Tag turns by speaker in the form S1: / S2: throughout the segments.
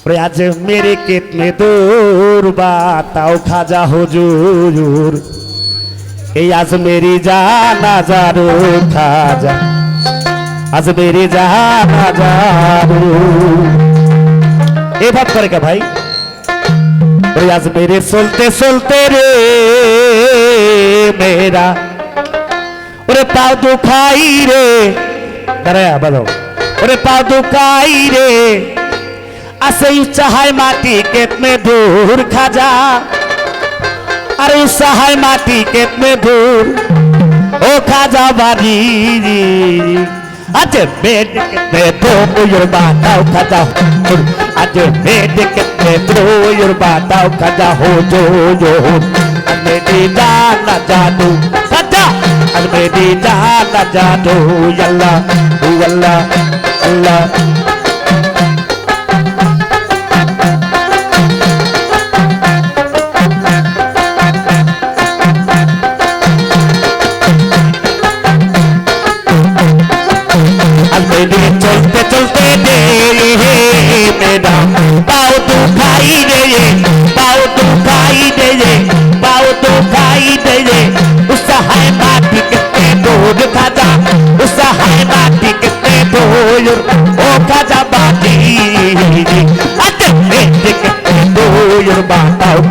S1: और आज मेरे कितने दूर बताओ खाजा हुजूर এই আজ মেরি জানা জারু খাজা আজ মেরি জানা জারু এ ভাব করে কে ভাই ওরে আজ মেরে চলতে চলতে রে মেরা ওরে পাও দুখাই রে দাঁড়ায় বাজাও ওরে পাও দুখাই রে আসে চাহায় মাটি কেতনে দূর খাজা আরে সহায় মাটি কেতনে দূর ও খাজা বাড়ি আজ বেড কেতনে দূর বাতাও খাজা আজ বেড কেতনে দূর বাতাও খাজা হো জো জো মেরি জানা জাদু খাজা আর মেরি জানা জাদু আল্লাহ আল্লাহ আল্লাহ আর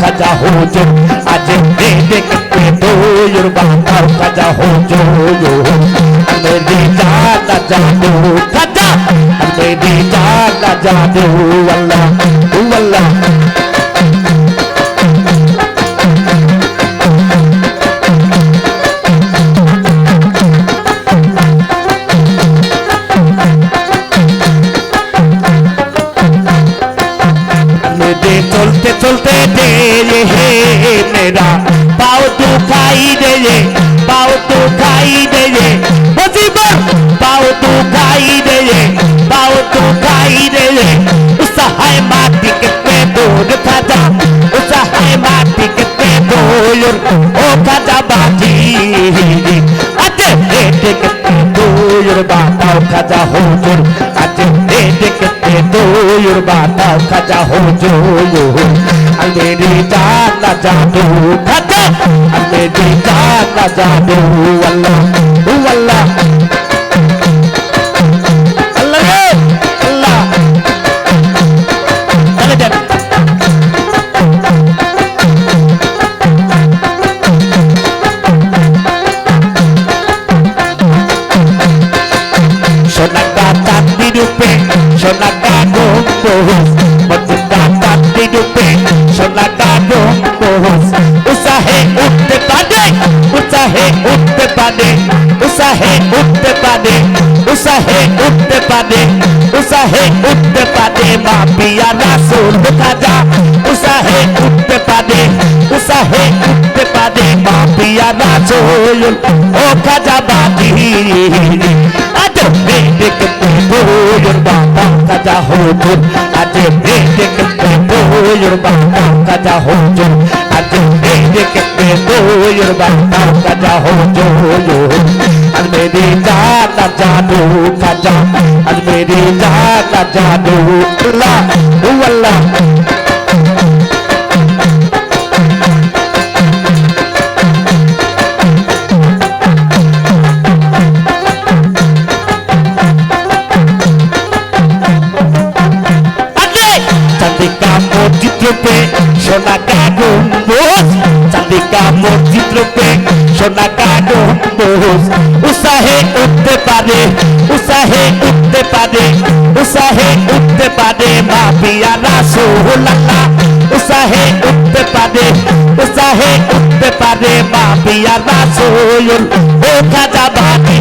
S1: খাজা হো জো আজ মেরে কেতে দূর বাতাও খাজা হো জো মেরি জানা জাদু, খাজা। মেরি জানা জাদু, আল্লাহ আল্লাহ মেরে চলতে চলতে দে রে হে মেরা। পাও তু খাই দে রে, পাও তু খাই দে রে। বজিবর পাও তু খাই দে রে, পাও তু খাই দে রে। উসাহায় মাটি কেতে দূর খাজা উসাহায় মাটি কেতে দূর ও খাজা বাজি আজে খাজা হুজুর, কাছে কেতে দূর বাতাও খাজা হুজুর। আলেরি জানা জাদু, খাজা আলেরি জানা জাদু, আল্লাহ আল্লাহ। উসাহে উঠতে পারে উসাহে উঠতে পারে উসাহে উঠতে পারে উসাহে উঠতে পারে উসাহে উঠতে পারে, মা পিয়া রাসূল খাজা উসাহে উঠতে পারে উসাহে উঠতে পারে, মা পিয়া রাসূল ও খাজা বাদি আজ বেটে কতে বাবা কাজা হুজুর, আজ বেটে কতে বাবা কাজা হুজুর। কাজা হুজুর আজ মেরি জানা জাদু কাজা আজ মেরি জানা জাদু আল্লাহ আল্লাহ। আগে চাঁদিকা মসজিদ রূপে সোনা গম্বুজ রাসূলুল্লাহ উসাহে উঠতে পারে উসাহে উঠতে পারে মা পিয়া রাসূল ও খাজা বাড়ি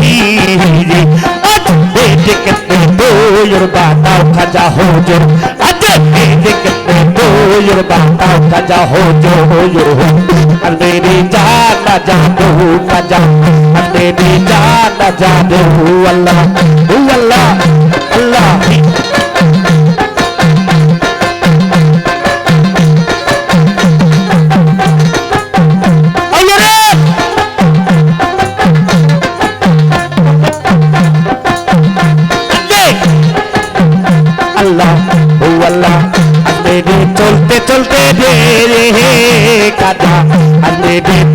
S1: দেখতে দোয়র বাতাও খাজা হুজুর আজ দেখতে দোয়র বাতাও খাজা হুজুর আর মেরি জানা জাদু খাজা আর মেরি জানা জাদু আল্লাহ আল্লাহ আল্লাহ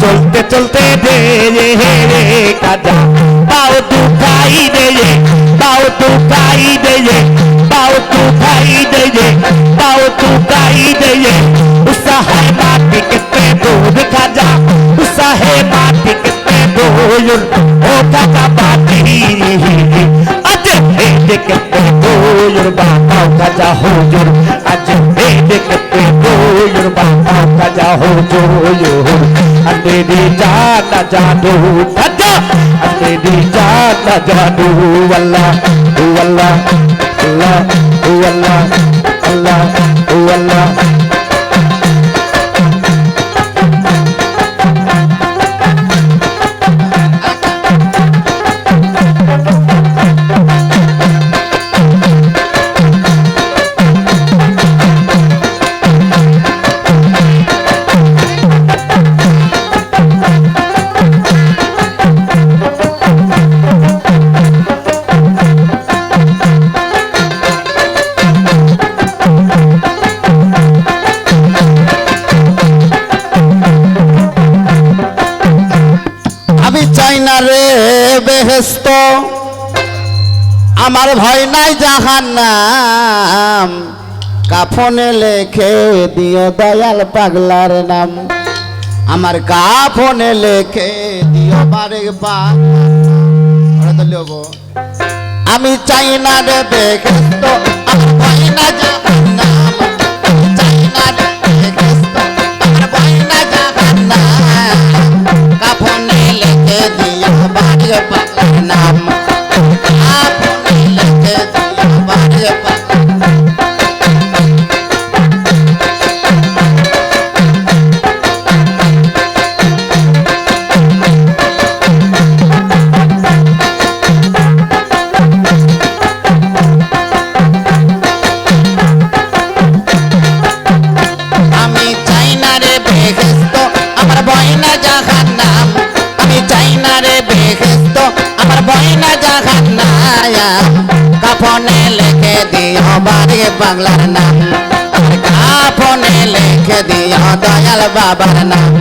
S1: चलते चलते मेरे हेरे कादा पाओ तू खाई दे पाओ तू खाई दे पाओ तू खाई दे पाओ तू खाई दे उसा है बात किसने दूध खाजा? उसा है बात किसने बोल ओ खाजा बात ही अज भेद किसने बोल बाबा खाजा हो जुर अज भेद किसने बोल बाबा खाजा हो जुर अंधेरी जाना जादू खाजा अंधेरी जाना जादू वल्ला वल्ला अल्लाह अल्लाह अल्लाह अल्लाह
S2: আমি নাই জাহান নাম। কাফনে লেখে দিও দয়াল পাগলার নাম। আমার কাফনে লেখে দিও বারে। আমি চাই না রে দেখে তো আমি চাই না দিও বাড়ি বাংলার নাম আমার কাফনে লিখে দিও দয়াল বাবার নাম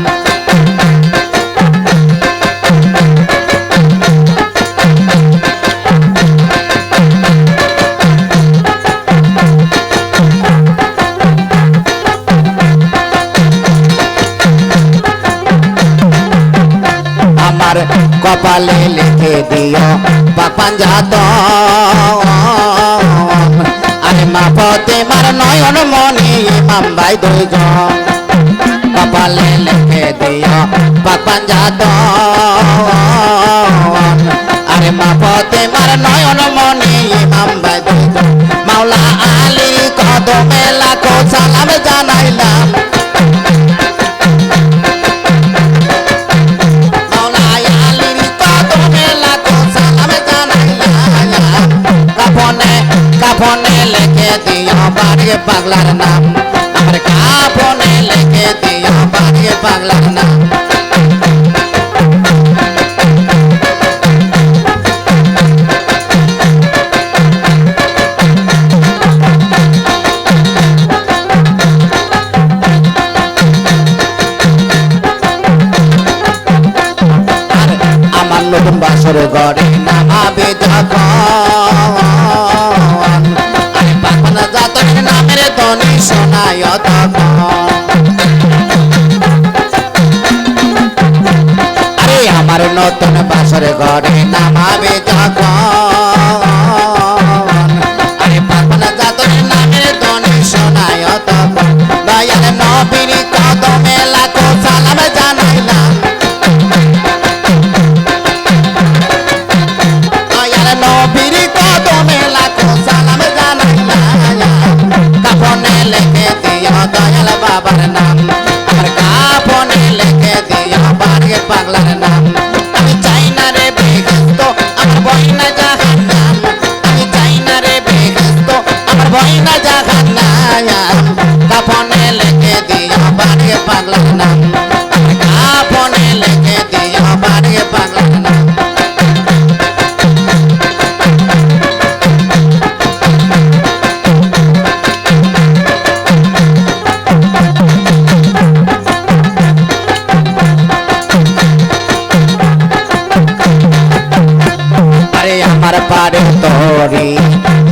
S2: আমার কপালে লিখে দিও পাপান যাত আরে মা মার নয়ন মনি ইমাম ভাই দুইজন। কপালে লিখে দিও পাপান যাত আরে মা মার নয়ন মনি ইমাম পাগলার নাম। আমার কাফনে লিখে দিও বাড়ি পাগলার নাম। নতুন বাসর ঘরে নামাবে যখন। শোনায় আরে আমার নতুন বাসর ঘরে নামাবে যখন। দয়াল বাবার নাম। আমার কাফনে লিখে দিও বাড়ি পাগলার নাম। আমি চাই না রে বেহেস্ত আমার বই না জাহান নাম আমি চাই না রে বেহেস্ত আমার বই না জাহান নাম কাফনে লিখে দিও বাড়ি পাগলার নাম।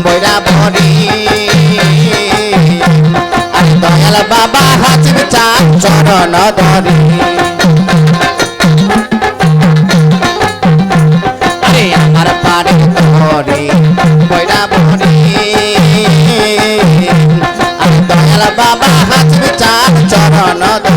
S2: ময়রা মরি আরে দয়াল বাবা হাজির চান চরণ ধরি। আরে আমার পারে ধরি ময়রা মরি আরে দয়াল বাবা হাজির চান চরণ ধরি।